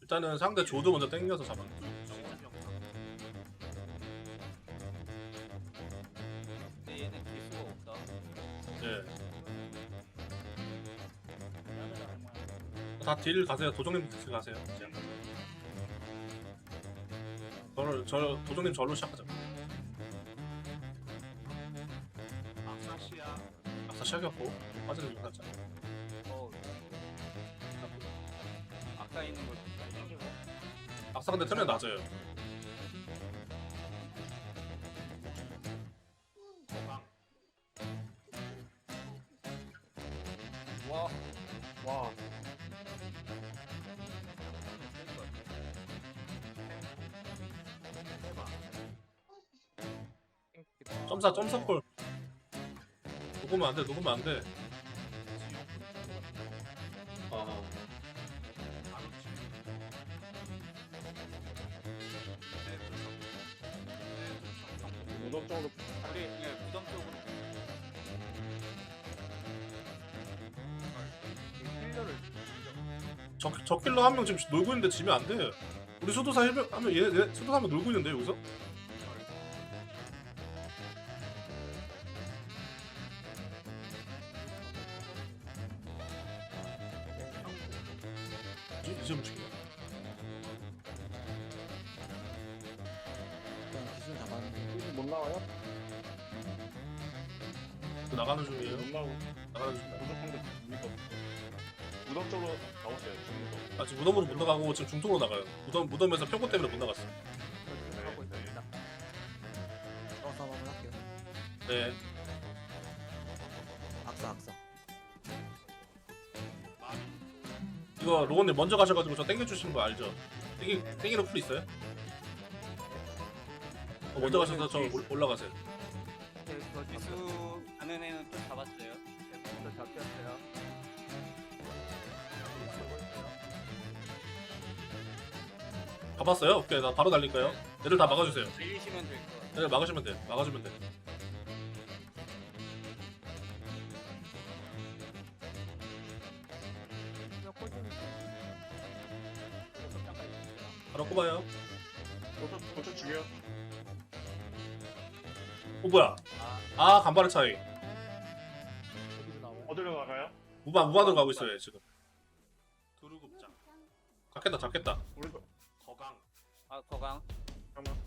일단은 상대 조드 먼저 땡겨서 잡았네. 근데 얘는 개수가 없다. 예. 다 딜 가세요. 도정님 딜 가세요. 저를 저 도정님 절로 시작하자. 악사 시야. 악사 시작했고 빠지는 중 살짝. 악사 근데 템이 낮아요. 와. 와 점사 점사 콜. 녹으면 안 돼. 녹으면 안 돼. 저, 저 킬러 한 명 지금 놀고 있는데 지면 안 돼. 우리 수도사 하면 얘, 얘 수도사 한 명 놀고 있는데 여기서? 이거 로건님 먼저 가셔가지고 저 땡겨주시는 거 알죠? 땡기 땡기는 풀 있어요? 어, 먼저 가셔서 저 올- 올라가세요. 네, 저 기수 아는 애는 또 잡았어요. 또 잡혔어요. 가봤어요? 오케이 나 바로 달릴까요? 얘들 다 막아주세요. 밀리시면 될것 같아요. 얘들 막으시면 돼. 막아주면 돼. 바로 꼽아요. 도착 도착 죽여 어 뭐야? 아 간발의 차이. 어디로 나가요? 무반 무반으로 가고 있어요 지금. 두루급장. 잡겠다 잡겠다. 우리도 거강. 아, 거강. 잠깐만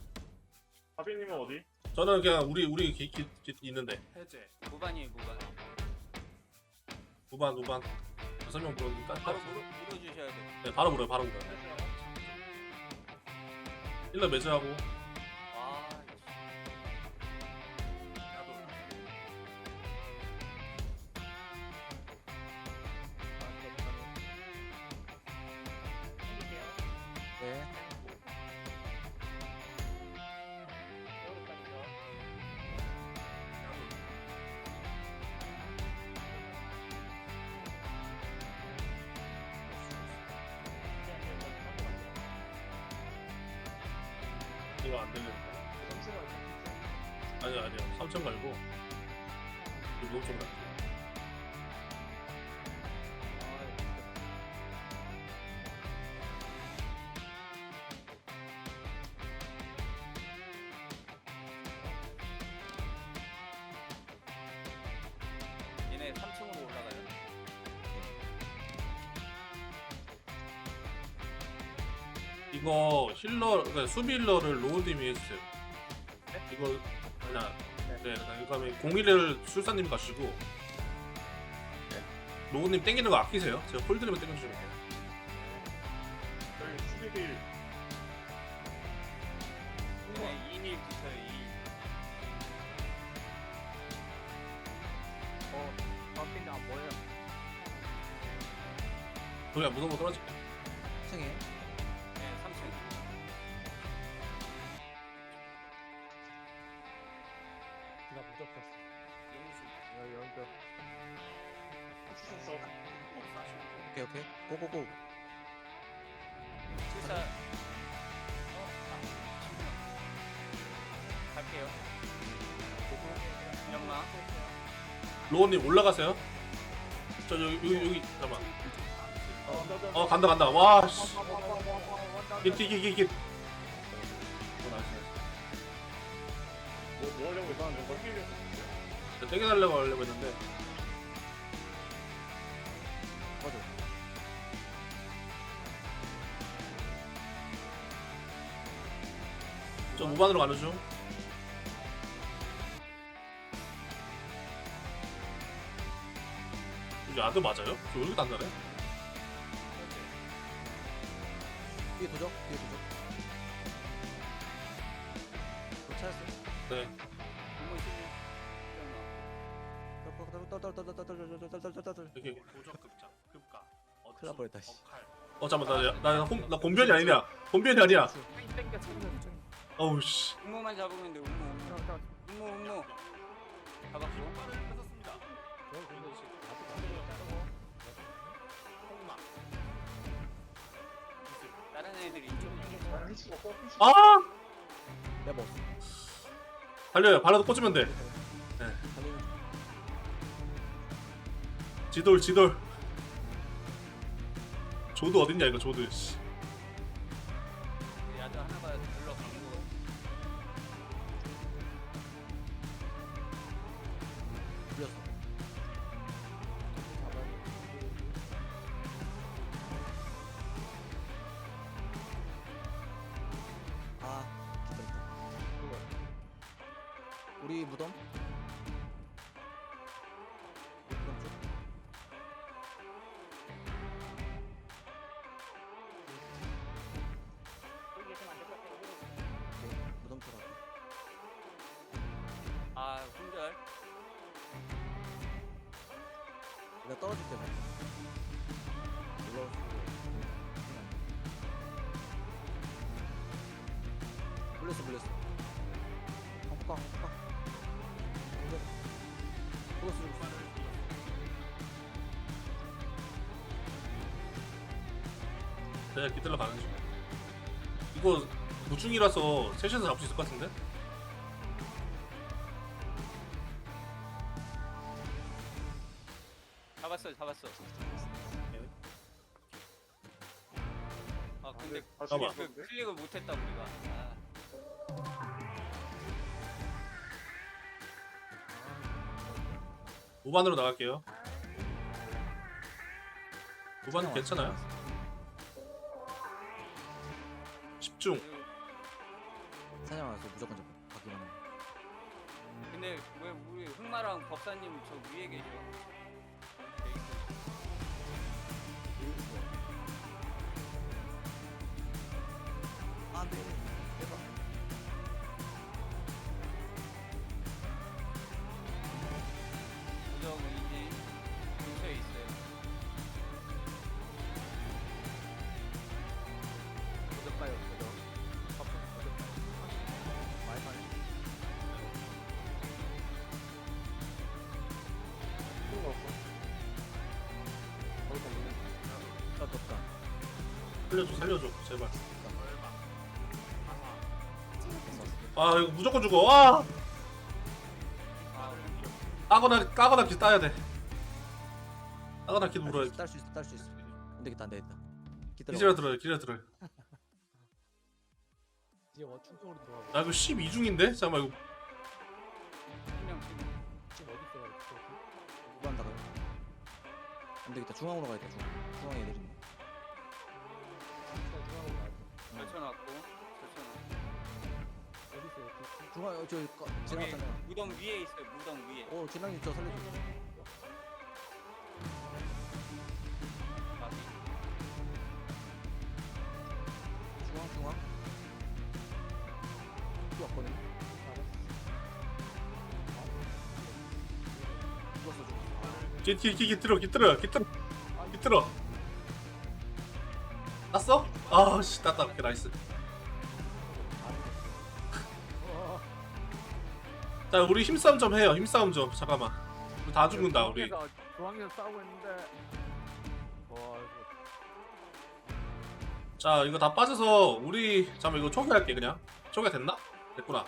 하빈님은 어디? 저는 그냥 우리 우리 기, 기, 기, 있는데. 해제. 무반이에요, 무반. 무반 무반. 여섯 명 불렀니까 바로 물어, 물어주셔야 돼요. 네 바로 물어요 바로 물어요. 일러 매주하고. 이거 힐러 그러니까 수비 힐러를 로우님이 해주세요. 이거 그냥 네, 이거 하면 공일을 술사님 가시고 로우님 땡기는 거 아끼세요. 제가 홀드리면 땡겨주시면 돼요. 저희 수비빌 얘네 2일 붙어요, 2일. 어, 바뀐다, 뭐예요? 그냥 무덤으로 떨어질게. 2층 로우님 올라가세요. 저 여기 여기 여기 잠깐만 어, 간다 간다 이게 이게 이게 뭐, 뭐 하려고? 내가 땡기려. 땡겨달라고 하려고 했는데. 저 무반으로 가는 중 아드 맞아요? 저왜 이렇게 단단해? 뒤에 도적. 뒤에 도적. 도 찾았어. 네 공무 있으면 떨떨떨떨떨떨떨떨떨떨떨떨떨떨떨. 이렇게 고적 급장 급가 큰일 날 뻔했다, 씨. 어 잠깐만 나나 나 곰변이 아니냐 곰변이 아니야 어우 씨 공무만 잡으면 돼. 공무 공무 공무 잡았고. 애들이 좀 아, 먹었어. 달려요 발라도 꽂으면 돼 중. 지돌 지돌 조드 어딨냐 이거 조드 씨. 내가 떨어질 때수 불렸어 불렸어. 헛방 헛방. 불렀어 불렀어. 내가 기들러 가는 중 이거 무중이라서 셋이서 잡을 수 있을 것 같은데? 잡았어 잡았어. 아 근데 아, 잠깐만. 그 클릭을 못했다 우리가. 아, 무반으로 나갈게요 무반은 괜찮아요? 집중 사냥 와서 무조건 잡아. 가기만 해. 근데 왜 우리 흑마랑 법사님 저 위에 계셔? 우정은 이제 근처에 있어요. 고정가요, 고정. 커플 고정. 많이 많이. 큰거 없어. 거기 걸리네. 나 덥다. 살려줘, 살려줘, 제발. 아 이거 무조건 죽어 와 아, 까거나 까거나 기 따야 돼 까거나 기 물어야 딸수 있어, 딸 수 있어. 안 되겠다, 안 되겠다. 기다려. 들어요 기지라 들어요 이제 뭐 충청으로 들어가고 나 이거 12중인데? 잠깐만 이거 지금 어디 있어요? 안 되겠다. 중앙으로 가야겠다. 중앙. 중앙에 애들 있네. 충청 중앙으로 가야 돼. 걸쳐놨고. 중앙 어, 저기 거- 저기 지나갔잖아요. 무덤 위에 있어요. 무덤 위에. 어, 진랑님 저 살려줘. 아, 중앙 중앙. 또 왔거든. 죽었어 죽었어. 기기기 들어 기 들어 기 들어 기 들어 땄어? 아씨 땄다 오케이 나이스 자 우리 힘싸움 좀 해요. 힘싸움 좀. 잠깐만. 우리 다 죽는다 우리. 중앙에서 중앙에서 싸우고 있는데. 와 이거 자 이거 다 빠져서 우리 잠깐만 이거 초기할게 그냥. 초기가 됐나? 됐구나.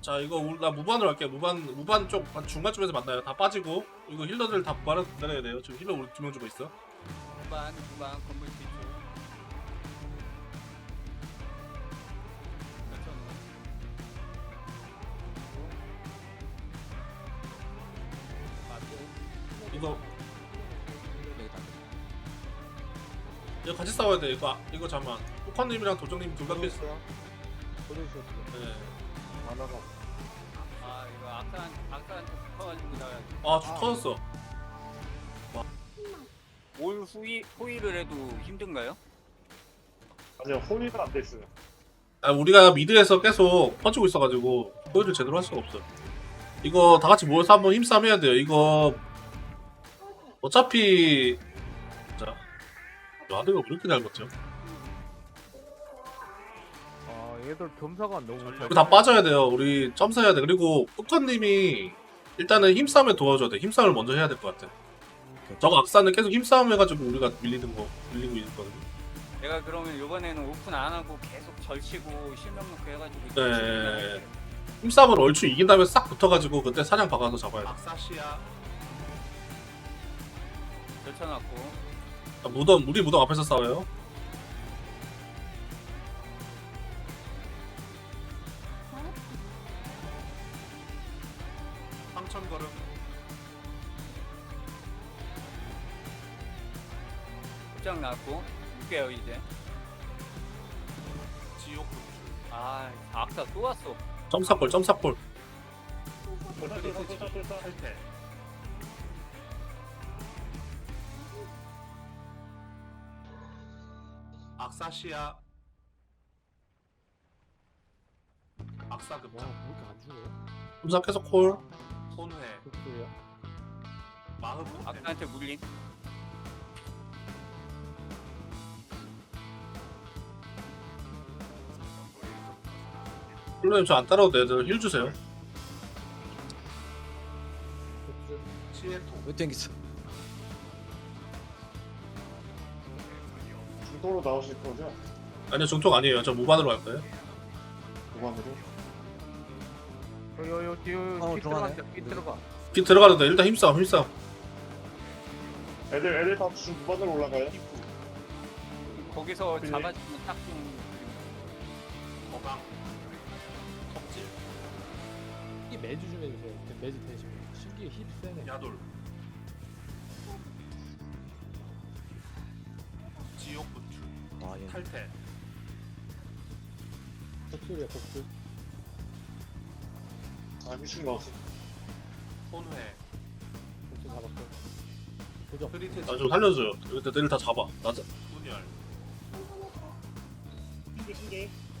자 이거 우리- 나 무반으로 할게 무반 무반 쪽 중간쯤에서 만나요. 다 빠지고. 이거 힐러들 다 무반을 기다려야 돼요. 지금 힐러 우리 두명 주고 있어. 후반 후반 건물 뒤 싸워야 돼 이거 이거 잠만 호커님이랑 도정님 둘다 깼어 보내주셨어요. 네. 만화가. 아 이거 악산 악산한테 붙어가지고 나가야 아 주- 터졌어 올 후위 호위를 해도 힘든가요? 아니요 홀리가 안 됐어요. 아 우리가 미드에서 계속 퍼지고 있어가지고 보여줄 제대로 할 수가 없어 이거 다 같이 모여서 한번 힘싸움 해야 돼요 이거 어차피 자 이렇게 잘 버텨 아 얘들 점사가 너무 잘. 이거 다 빠져야 돼요. 우리 점사해야 돼. 그리고 뿌커님이 일단은 힘싸움에 도와줘야 돼. 힘싸움을 먼저 해야 될 것 같아. 저거 악사는 계속 힘싸움 해가지고 우리가 밀리는 거 밀리고 있거든요. 내가 그러면 이번에는 오픈 안 하고 계속 절치고 실명 놓고 해가지고 네. 힘싸움을 얼추 이긴 다음에 싹 붙어가지고 그때 사냥 박아서 잡아야 돼. 박사시야 절쳐놨고 아, 무덤 우리 무덤 앞에서 싸워요. 황천 걸음 입장 나왔고 볼게요 이제 지옥 분출 아 악사 또 왔어 점사골 점사골. 악사시야 악사 급장 이렇게 안 죽어요? 점사 계속 콜. 손회 그래요? 마흡 악사한테 물린 플로님 저안 따라도 돼. 저힐 주세요. 시에토 왜 땡겼어? 중도로 나오실 거죠? 아니요 중통 아니에요. 저 무반으로 갈 거예요. 무반으로. 요요 어, 키 들어가네. 들어간다. 키 들어가. 기 들어가도 돼. 일단 힘싸움 힘싸움. 애들 애들 다 중반으로 올라가요? 거기서. 잡아주면 딱좀 거강 껍질 이 매주 좀 해주세요. 매주 대신 신기해 힙 세네. 야돌 지옥 분출 아 얘. 탈퇴 복술이야 복술. 아 미친 나왔어. 손회 복술 잡았고. 도적. 흐릿해 나 좀 살려줘요. 애들 다 잡아. 나 자- 분열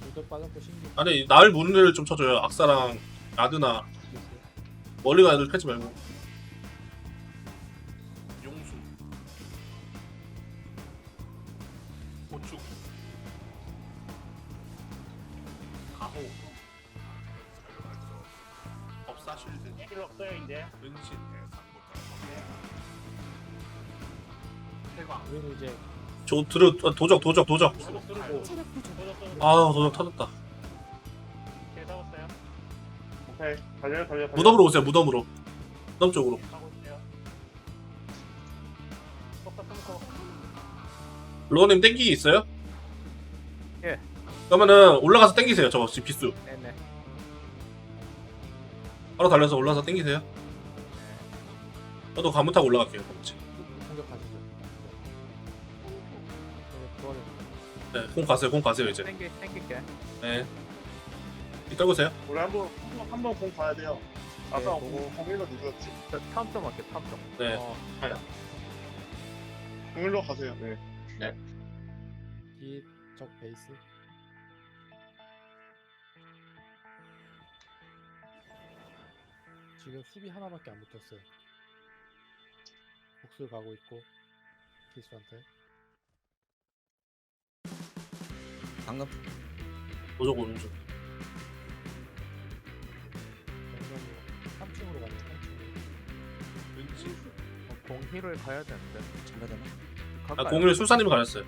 도적 빠졌고 신기. 아니 날 문을 좀 쳐줘요. 악사랑 아드나 멀리 가는 애들 패지 말고. 저 들어 아, 도적 도적 도적. 아 도적 터졌다. 오케이 달려요 달려. 달려. 무덤으로 오세요. 무덤으로. 무덤 쪽으로. 로어님 땡기기 있어요? 예. 그러면은 올라가서 땡기세요. 저거 지금 비수. 네네. 바로 달려서 올라가서 땡기세요. 저도 가문 타고 올라갈게요. 그렇지. 네, 공 가세요. 공 가세요 이제. 땡기 땡길게. 네. 이 떨구세요. 우리 한번 한번 공 봐야 돼요. 아까 네, 공 공일로 누구였지? 저 탐정 할게 탐정. 네. 어, 공일로 가세요. 네. 이적 베이스. 지금 수비 하나밖에 안 붙었어요. 복술 가고 있고 기수한테 방금 도적 오는 중. 정면으로 3층으로 가네요. 3층으로. 은신 어, 공힐을 가야 되는데. 전멸되나? 아? 공일 술사님이 가렸어요.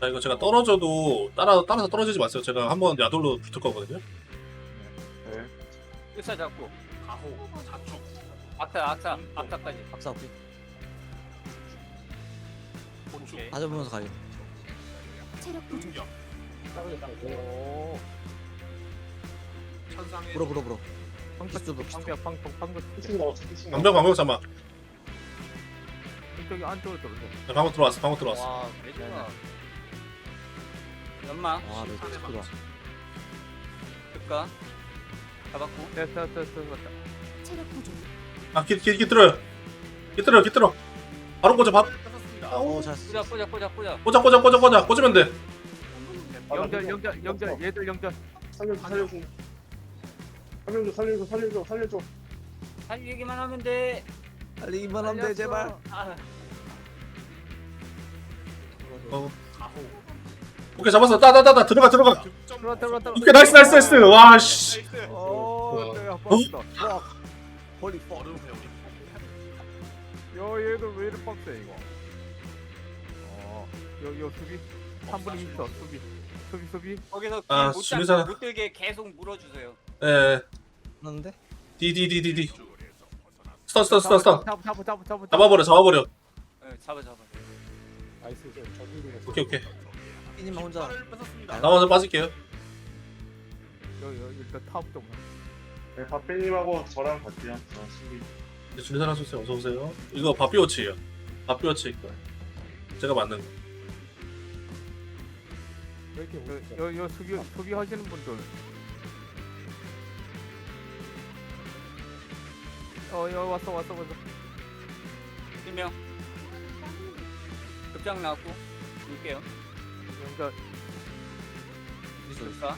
자 이거 제가 떨어져도 따라 따라서 떨어지지 마세요. 제가 한번 야돌로 붙을 거거든요. 네. 끝사 잡고 가호 자축 악사 악사 악사까지 박사 오케이. 오케이. 다 잡으면서 가요. 체력 부족. 오. 천상의 불어 불어 불어. 비스도. 방벽 방벽 방벽. 방벽 방벽 잠만. 안쪽으로 들어오죠. 네, 방벽 들어왔어. 방벽 들어왔어. 와 연막 아, 네, 네 스피드가. 급가 잡았고 됐어 됐어 됐어 됐어. 체력 보존. 아, 깃, 깃, 깃들어요. 깃들어요, 깃들어. 바로 꽂아, 바로. 아우. 어, 잘 꽂아 꽂아 꽂아 꽂아 꽂아, 꽂아, 꽂아, 꽂아. 꽂으면 돼. 연결 연결 연결 얘들 연결. 살려줘 살려줘 살려줘 살려줘 살려줘 살려줘 달리기만 하면 돼 빨리 이만하면 돼 제발. 아, 어, 오케이 잡았어. 따다다다 들어가 들어가. 득점 들어와 들어와 들어와. 오케이 나이스 나이스 나이스. 와 씨. 나이스 오, 내가 빡다. 홀리 퍽. 얼음 회오리 야, 얘들 왜 이렇게 빡세 이거? 어, 여기 여 수비 한 분이 있어 수비, 수비 수비. 거기서 아, 못, 지휘사. 못 들게 계속 물어주세요 예. 하는데? 디디디디디. 스턴 스턴 스턴 스턴. 잡아 잡아 잡아 잡아. 잡아버려 잡아버려. 네, 잡아 잡아 나이스 오케이 오케이. 피님만 혼자. 뺏었습니다 나머지 빠질게요. 여기 여기 일단 탑 좀. 네, 박배님하고 저랑 갈게요. 저 신기. 이제 준비사 하셨어요. 어서 오세요. 이거 바비오치예요. 바비오치 이거. 제가 만든 거. 왜 이렇게 오른쪽? 여여 여 수비 수비 하시는 분들. 어, 여 왔어 왔어 왔어. 1명 급장 나왔고 볼게요 비스도 급가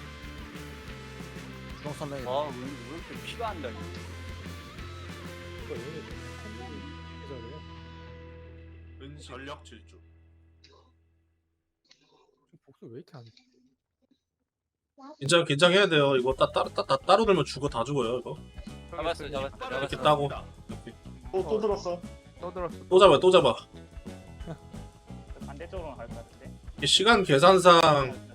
중앙 선명이. 아, 왜, 왜 이렇게 피가 안 달려? 은신 전력 질주 복수 왜 이렇게 안 돼? 긴장 긴장해야 돼요. 이거 따, 따, 따, 따, 따로 들면 죽어 다 죽어요 이거. 잡았어 잡았어 이렇게 잡았어 따고 또 또 들었어. 또 들었어. 또 잡아 또 잡아. 반대쪽으로 갈 것 같은데 시간 계산상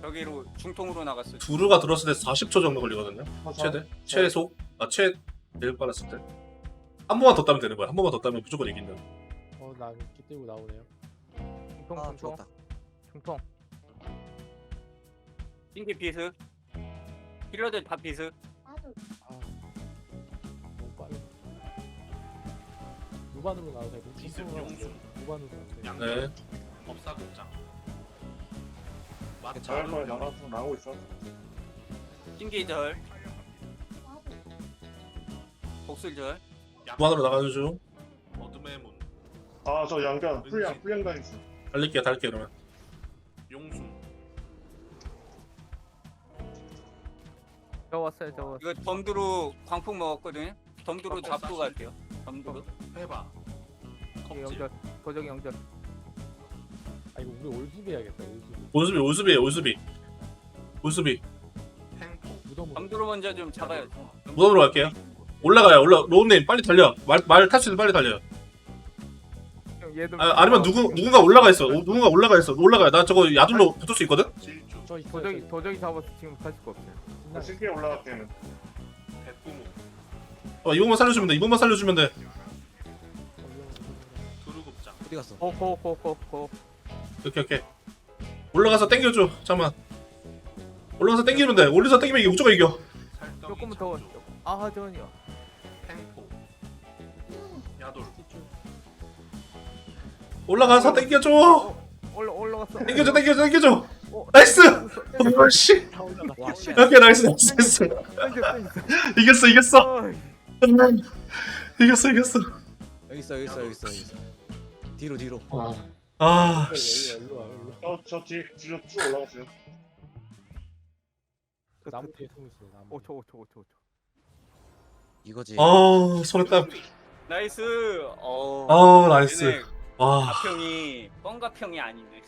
저기로 중통으로 나갔어 두루가 들었을 때 40초 정도 걸리거든요. 최대 최소 아최 제일 빨랐을 때. 한 번만 더 따면 되는 거야. 한 번만 더 따면 무조건 이긴다. 어나 기 들고 나오네요. 중통 아 중통 죽었다. 중통. 띵기 비스 힐러들 다 비스 아 너무. 무반으로 중통으로 용수 무반으로. 양 네. 잘할 거야. 나가서 나오고 있어. 띵기절 복술절 무한으로 나가주죠. 어둠의 문 아 저 양변 풀양 풀양단 있어. 달릴게요 달릴게요 그러면. 용수 저 왔어요 저 왔어. 이거 덤두루 광풍 먹었거든요 덤두루 잡고 갈게요 덤두루 회바 여기 껍질 영절. 도적 영절. 아 이거 우리 올수비 해야겠다. 올수비. 올수비 올수비. 올수비. 무덤으로. 덤두루 먼저 좀 잡아요 무덤으로 갈게요. 올라가요 올라 로운님 빨리 달려. 말말탈수 있는 빨리 달려. 아, 아니면 누구 누군가 올라가 있어. 오, 누군가 올라가 있어. 올라가요. 나 저거 야들로 붙을 수 있거든. 질주 저 있어요. 도적이 도적이 잡아서 지금 갈 수가 없어요. 나 신기에 올라갈게는. 대꾸무 어 이분만 살려주면 돼. 이분만 살려주면 돼. 두루급장 어디 갔어? 고고고고고. 오케이 오케이. 올라가서 땡겨줘. 잠만. 올라가서 땡기면 돼. 올려서 땡기면 이게 무조건 이겨. 조금만 더. 창조 아 전이요. 팽포 야돌 올라가서 땡겨줘. 올라 올라갔어. 땡겨줘 땡겨줘 땡겨줘. 어, 나이스. 어, 씨. 와 씨. 오케이 나이스 나이스 나이스. 이겼어 이겼어. 어이. 이겼어 이겼어. 여기 있어 여기 있어 여기 있어. 뒤로 뒤로. 아. 씨. 와 일로 와. 저저 뒤에 뒤로 쭉 올라가세요. 그, 나무 그, 뒤에 숨어 있어. 나무. 5초 5초 5초 5초. 이거지. 아 손에 땀. 나이스 어 아 나이스. 얘네 와. 가평이 뻥가평이 아니네